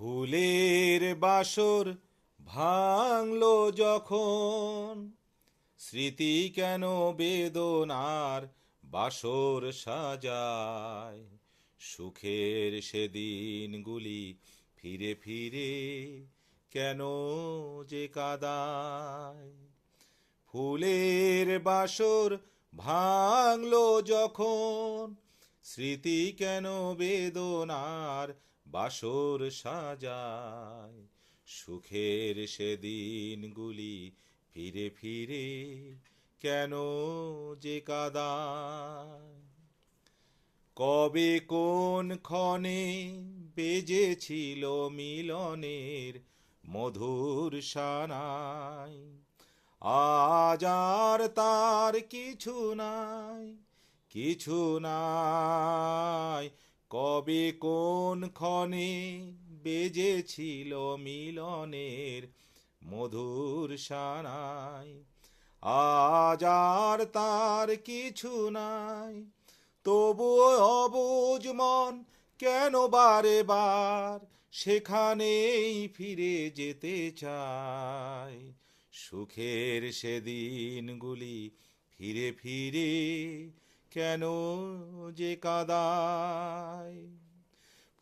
ফুলের বাসর ভাঙলো যখন, স্মৃতি কেন বেদনার বাসর সাজায়? সুখের সেদিনগুলি ফিরে ফিরে কেন যে কাদায়? ফুলের বাসর ভাঙলো যখন, স্মৃতি কেন বেদনার বাসর সাজায়, সুখের সেদিনগুলি ফিরে ফিরে কেন যে কাদায়? কবে কোন ক্ষণে বেজেছিল মিলনের মধুর সানাই আজ আর তার কিছু নাই কিছু নাই। কবে কোন ক্ষণে বেজেছিল মিলনের মধুর সানাই? আজ আর তার কিছু নাই তবুও অবুজ মন কেন বারে বার সেখানেই ফিরে যেতে চায়? সুখের সেদিনগুলি ফিরে ফিরে কেন যে কাদায়?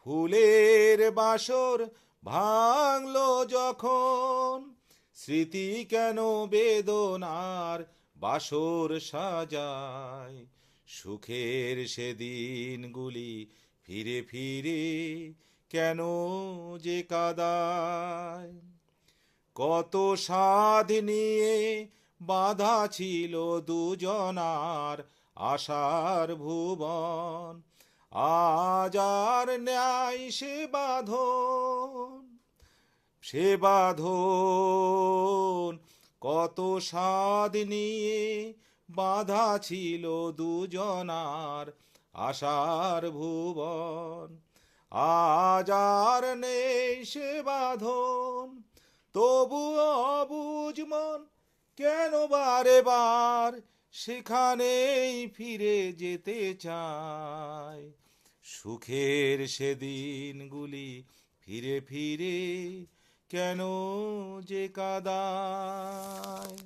ফুলের বাসর ভাঙলো যখন, স্মৃতি কেন বেদনার বাসর সাজায়? সুখের সেদিনগুলি ফিরে ফিরে কেন যে কাদায়? কত সাধ নিয়ে বাধা ছিল দুজনার আশার ভুবন আজার ন্যায় সে বাঁধন। সে বাঁধন কত সাধ নিয়ে বাধা ছিল দুজনার আশার ভুবন। আজার নেই সে বাঁধন তবু অবুজ মন কেন বারে বার সেখানেই ফিরে যেতে চায়। সুখের সেদিনগুলি ফিরে ফিরে কেন যে কাদায়?